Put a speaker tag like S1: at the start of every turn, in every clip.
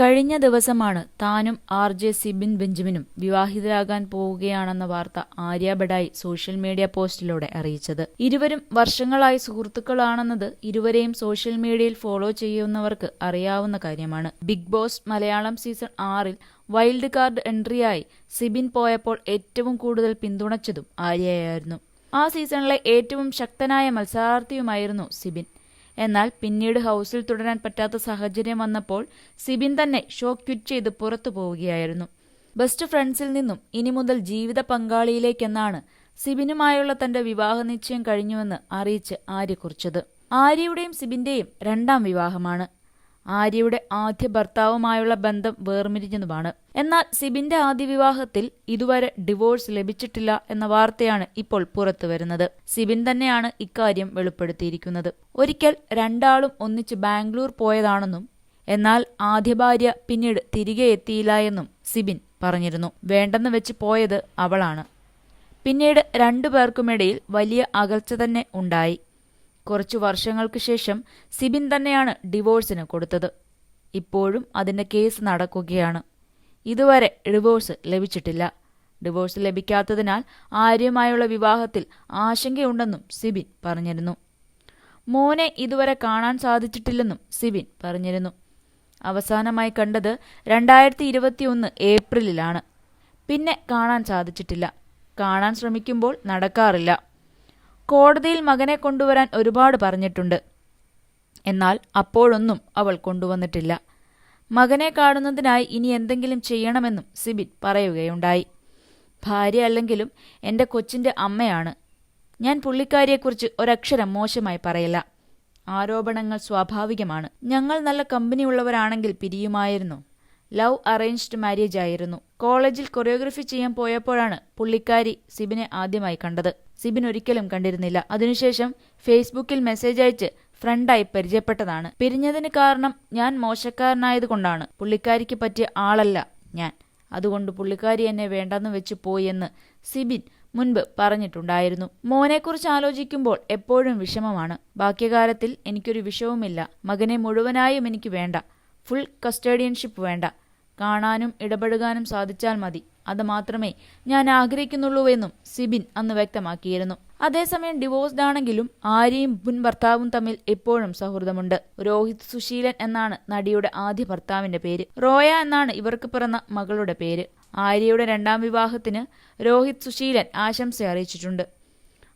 S1: കഴിഞ്ഞ ദിവസമാണ് താനും ആർ ജെ സിബിൻ ബെഞ്ചമിനും വിവാഹിതരാകാൻ പോവുകയാണെന്ന വാർത്ത ആര്യ സോഷ്യൽ മീഡിയ പോസ്റ്റിലൂടെ അറിയിച്ചത്. ഇരുവരും വർഷങ്ങളായി സുഹൃത്തുക്കളാണെന്നത് ഇരുവരെയും സോഷ്യൽ മീഡിയയിൽ ഫോളോ ചെയ്യുന്നവർക്ക് അറിയാവുന്ന കാര്യമാണ്. ബിഗ് ബോസ് മലയാളം സീസൺ ആറിൽ വൈൽഡ് കാർഡ് എൻട്രിയായി സിബിൻ പോയപ്പോൾ ഏറ്റവും കൂടുതൽ പിന്തുണച്ചതും ആര്യയായിരുന്നു. ആ സീസണിലെ ഏറ്റവും ശക്തനായ മത്സരാർത്ഥിയുമായിരുന്നു സിബിൻ. എന്നാൽ പിന്നീട് ഹൗസിൽ തുടരാൻ പറ്റാത്ത സാഹചര്യം വന്നപ്പോൾ സിബിൻ തന്നെ ഷോ ക്വിറ്റ് ചെയ്ത് പുറത്തു പോവുകയായിരുന്നു. ബെസ്റ്റ് ഫ്രണ്ട്സിൽ നിന്നും ഇനി മുതൽ ജീവിത പങ്കാളിയിലേക്കെന്നാണ് സിബിനുമായുള്ള തന്റെ വിവാഹ നിശ്ചയം കഴിഞ്ഞുവെന്ന് അറിയിച്ച് ആര്യ കുറിച്ചത് ആര്യയുടെയും സിബിന്റെയും രണ്ടാം വിവാഹമാണ്. ആര്യയുടെ ആദ്യ ഭർത്താവുമായുള്ള ബന്ധം വേർമിരിഞ്ഞതുമാണ്. എന്നാൽ സിബിന്റെ ആദ്യ വിവാഹത്തിൽ ഇതുവരെ ഡിവോഴ്സ് ലഭിച്ചിട്ടില്ല എന്ന വാർത്തയാണ് ഇപ്പോൾ പുറത്തുവരുന്നത് സിബിൻ തന്നെയാണ് ഇക്കാര്യം വെളിപ്പെടുത്തിയിരിക്കുന്നത്. ഒരിക്കൽ രണ്ടാളും ഒന്നിച്ച് ബാംഗ്ലൂർ പോയതാണെന്നും എന്നാൽ ആദ്യ ഭാര്യ പിന്നീട് തിരികെ എത്തിയില്ല എന്നും സിബിൻ പറഞ്ഞിരുന്നു. വേണ്ടെന്ന് വെച്ച് പോയത് അവളാണ്. പിന്നീട് രണ്ടു പേർക്കുമിടയിൽ വലിയ അകൽച്ച തന്നെ ഉണ്ടായി. കുറച്ചു വർഷങ്ങൾക്ക് ശേഷം സിബിൻ തന്നെയാണ് ഡിവോഴ്സിന് കൊടുത്തത്. ഇപ്പോഴും അതിന്റെ കേസ് നടക്കുകയാണ്. ഇതുവരെ ഡിവോഴ്സ് ലഭിച്ചിട്ടില്ല. ഡിവോഴ്സ് ലഭിക്കാത്തതിനാൽ ആര്യമായുള്ള വിവാഹത്തിൽ ആശങ്കയുണ്ടെന്നും സിബിൻ പറഞ്ഞിരുന്നു. മോനെ ഇതുവരെ കാണാൻ സാധിച്ചിട്ടില്ലെന്നും സിബിൻ പറഞ്ഞിരുന്നു. അവസാനമായി കണ്ടത് രണ്ടായിരത്തി ഇരുപത്തിയൊന്ന് ഏപ്രിലിലാണ്. പിന്നെ കാണാൻ സാധിച്ചിട്ടില്ല. കാണാൻ ശ്രമിക്കുമ്പോൾ നടക്കാറില്ല. കോടതിയിൽ മകനെ കൊണ്ടുവരാൻ ഒരുപാട് പറഞ്ഞിട്ടുണ്ട്. എന്നാൽ അപ്പോഴൊന്നും അവൾ കൊണ്ടുവന്നിട്ടില്ല. മകനെ കാണുന്നതിനായി ഇനി എന്തെങ്കിലും ചെയ്യണമെന്നും സിബിൻ പറയുകയുണ്ടായി. ഭാര്യ അല്ലെങ്കിലും എന്റെ കൊച്ചിന്റെ അമ്മയാണ്. ഞാൻ പുള്ളിക്കാരിയെക്കുറിച്ച് ഒരക്ഷരം മോശമായി പറയില്ല. ആരോപണങ്ങൾ സ്വാഭാവികമാണ്. ഞങ്ങൾ നല്ല കമ്പനിയുള്ളവരാണെങ്കിൽ പിരിയുമായിരുന്നു. ലവ് അറേഞ്ച്ഡ് മാരേജ് ആയിരുന്നു. കോളേജിൽ കൊറിയോഗ്രഫി ചെയ്യാൻ പോയപ്പോഴാണ് പുള്ളിക്കാരി സിബിനെ ആദ്യമായി കണ്ടത്. സിബിൻ ഒരിക്കലും കണ്ടിരുന്നില്ല. അതിനുശേഷം ഫേസ്ബുക്കിൽ മെസ്സേജ് അയച്ച് ഫ്രണ്ടായി പരിചയപ്പെട്ടതാണ്. പിരിഞ്ഞതിന് കാരണം ഞാൻ മോശക്കാരനായതുകൊണ്ടാണ് പുള്ളിക്കാരിക്ക് പറ്റിയ ആളല്ല ഞാൻ. അതുകൊണ്ട് പുള്ളിക്കാരി എന്നെ വേണ്ടെന്ന് വെച്ച് പോയെന്ന് സിബിൻ മുൻപ് പറഞ്ഞിട്ടുണ്ടായിരുന്നു. മോനെക്കുറിച്ച് ആലോചിക്കുമ്പോൾ എപ്പോഴും വിഷമമാണ്. ബാക്യകാലത്തിൽ എനിക്കൊരു വിഷവുമില്ല. മകനെ മുഴുവനായും എനിക്ക് വേണ്ട. ഫുൾ കസ്റ്റേഡിയൻഷിപ്പ് വേണ്ട. കാണാനും ഇടപെടുകാനും സാധിച്ചാൽ മതി. അത് മാത്രമേ ഞാൻ ആഗ്രഹിക്കുന്നുള്ളൂവെന്നും സിബിൻ അന്ന് വ്യക്തമാക്കിയിരുന്നു. അതേസമയം ഡിവോഴ്സ്ഡ് ആണെങ്കിലും ആര്യയും മുൻ ഭർത്താവും തമ്മിൽ എപ്പോഴും സൗഹൃദമുണ്ട്. രോഹിത് സുശീലൻ എന്നാണ് നടിയുടെ ആദ്യ ഭർത്താവിന്റെ പേര്. റോയ എന്നാണ് ഇവർക്ക് പിറന്ന മകളുടെ പേര്. ആര്യയുടെ രണ്ടാം വിവാഹത്തിന് രോഹിത് സുശീലൻ ആശംസ അറിയിച്ചിട്ടുണ്ട്.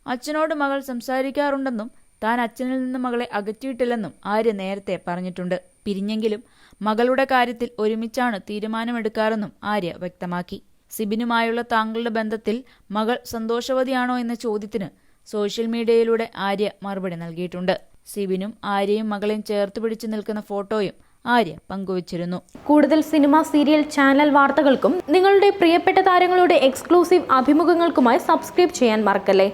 S1: അച്ഛനോട് മകൾ സംസാരിക്കാറുണ്ടെന്നും താൻ അച്ഛനിൽ നിന്ന് മകളെ അകറ്റിയിട്ടില്ലെന്നും ആര്യ നേരത്തെ പറഞ്ഞിട്ടുണ്ട്. പിരിഞ്ഞെങ്കിലും മകളുടെ കാര്യത്തിൽ ഒരുമിച്ചാണ് തീരുമാനമെടുക്കാറെന്നും ആര്യ വ്യക്തമാക്കി. സിബിനുമായുള്ള താങ്കളുടെ ബന്ധത്തിൽ മകൾ സന്തോഷവതിയാണോ എന്ന ചോദ്യത്തിന് സോഷ്യൽ മീഡിയയിലൂടെ ആര്യ മറുപടി നൽകിയിട്ടുണ്ട്. സിബിനും ആര്യയും മകളെയും ചേർത്ത് പിടിച്ചു നിൽക്കുന്ന ഫോട്ടോയും ആര്യ പങ്കുവച്ചിരുന്നു.
S2: കൂടുതൽ സിനിമ സീരിയൽ ചാനൽ വാർത്തകൾക്കും നിങ്ങളുടെ പ്രിയപ്പെട്ട താരങ്ങളുടെ എക്സ്ക്ലൂസീവ് അഭിമുഖങ്ങൾക്കുമായി സബ്സ്ക്രൈബ് ചെയ്യാൻ മറക്കല്ലേ?